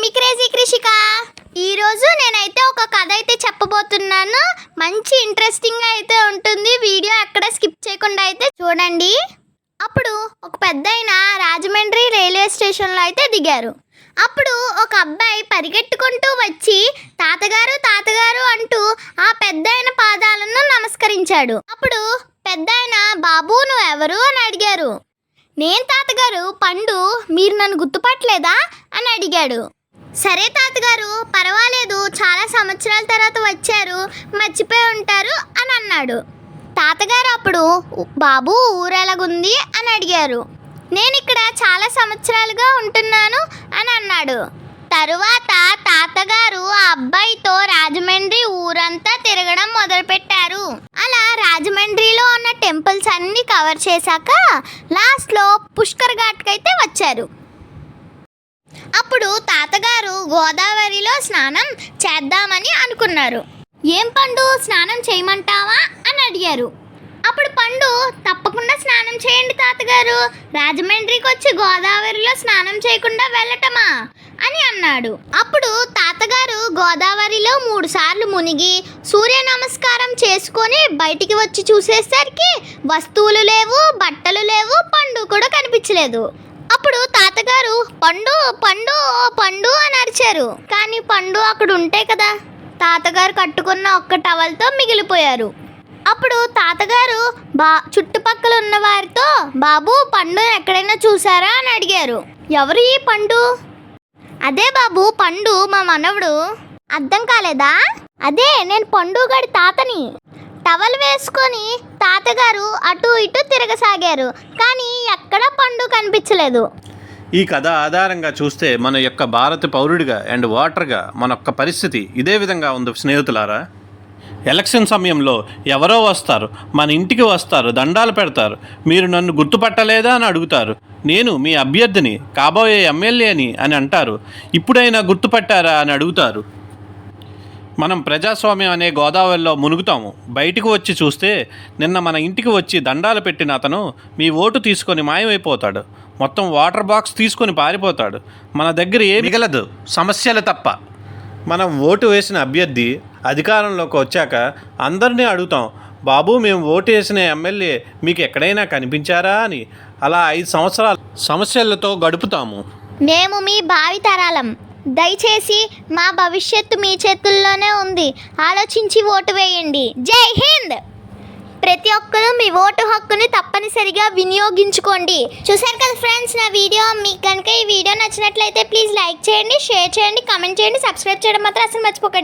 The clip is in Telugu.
మీ క్రేజీ కృషిక. ఈరోజు నేనైతే ఒక కథ అయితే చెప్పబోతున్నాను. మంచి ఇంట్రెస్టింగ్ అయితే ఉంటుంది. వీడియో ఎక్కడ స్కిప్ చేయకుండా అయితే చూడండి. అప్పుడు ఒక పెద్ద రాజమండ్రి రైల్వే స్టేషన్లో అయితే దిగారు. అప్పుడు ఒక అబ్బాయి పరిగెట్టుకుంటూ వచ్చి తాతగారు తాతగారు అంటూ ఆ పెద్ద పాదాలను నమస్కరించాడు. అప్పుడు పెద్ద బాబు నువ్వు ఎవరు? అని అడిగారు. నేను తాతగారు పండు మీరు నన్ను గుర్తుపట్టలేదా? అని అడిగాడు. సరే తాతగారు పర్వాలేదు. చాలా సంవత్సరాల తర్వాత వచ్చారు. మర్చిపోయి ఉంటారు అని అన్నాడు. తాతగారు అప్పుడు బాబు ఊరెలాగుంది అని అడిగారు. నేను ఇక్కడ చాలా సంవత్సరాలుగా ఉంటున్నాను అని అన్నాడు. తరువాత తాతగారు ఆ అబ్బాయితో రాజమండ్రి ఊరంతా తిరగడం మొదలుపెట్టారు. అలా రాజమండ్రిలో ఉన్న టెంపుల్స్ అన్నీ కవర్ చేశాక లాస్ట్లో పుష్కర్ ఘాట్కి అయితే వచ్చారు. అప్పుడు తాతగారు గోదావరిలో స్నానం చేద్దామని అనుకున్నారు. ఏం పండు? స్నానం చేయమంటావా? అని అడిగారు. అప్పుడు పండు తప్పకుండా స్నానం చేయండి తాతగారు. రాజమండ్రికి వచ్చి గోదావరిలో స్నానం చేయకుండా వెళ్ళటమా? అని అన్నాడు. అప్పుడు తాతగారు గోదావరిలో మూడు సార్లు మునిగి సూర్య నమస్కారం చేసుకొని బయటికి వచ్చి చూసేసరికి వస్తువులు లేవు బట్టలు లేవు పండు కూడా కనిపించలేదు. తాతగారు పండు పండు పండు అని అరిచారు. కానీ పండు అక్కడ ఉంటే కదా తాతగారు కట్టుకున్న ఒక్క టవల్తో మిగిలిపోయారు. అప్పుడు తాతగారు బా చుట్టుపక్కల ఉన్న వారితో బాబు పండు ఎక్కడైనా చూసారా అని అడిగారు. ఎవరు ఈ పండు? అదే బాబు పండు మా మనవడు. అర్థం కాలేదా? అదే నేను పండు గడి తాతని. టవల్ వేసుకొని తాతగారు అటు ఇటు తిరగసాగారు. కానీ ఎక్కడా పండు కనిపించలేదు. ఈ కథ ఆధారంగా చూస్తే మన యొక్క భారత పౌరుడిగా అండ్ ఓటర్గా మన యొక్క పరిస్థితి ఇదే విధంగా ఉంది స్నేహితులారా? ఎలక్షన్ సమయంలో ఎవరో వస్తారు మన ఇంటికి వస్తారు దండాలు పెడతారు. మీరు నన్ను గుర్తుపట్టలేదా అని అడుగుతారు. నేను మీ అభ్యర్థిని కాబోయే ఎమ్మెల్యేని అని అంటారు. ఇప్పుడైనా గుర్తుపట్టారా అని అడుగుతారు. మనం ప్రజాస్వామ్యం అనే గోదావరిలో మునుగుతాము. బయటికి వచ్చి చూస్తే నిన్న మన ఇంటికి వచ్చి దండాలు పెట్టిన అతను మీ ఓటు తీసుకొని మాయమైపోతాడు. మొత్తం వాటర్ బాక్స్ తీసుకొని పారిపోతాడు. మన దగ్గర ఏ మిగలదు. సమస్యలు తప్ప. మనం ఓటు వేసిన అభ్యర్థి అధికారంలోకి వచ్చాక అందరినీ అడుగుతాం బాబు మేము ఓటు వేసిన ఎమ్మెల్యే మీకు ఎక్కడైనా కనిపించారా? అని. అలా ఐదు సంవత్సరాలు సమస్యలతో గడుపుతాము. మేము మీ భావితరాలం. దయచేసి మా భవిష్యత్తు మీ చేతుల్లోనే ఉంది. ఆలోచించి ఓటు వేయండి. జై హింద్! ప్రతి ఒక్కరూ మీ ఓటు హక్కుని తప్పనిసరిగా వినియోగించుకోండి. చూసారు కదా ఫ్రెండ్స్ నా వీడియో? మీకు కనుక ఈ వీడియో నచ్చినట్లయితే ప్లీజ్ లైక్ చేయండి షేర్ చేయండి కామెంట్ చేయండి సబ్స్క్రైబ్ చేయడం మాత్రం అసలు మర్చిపోకండి.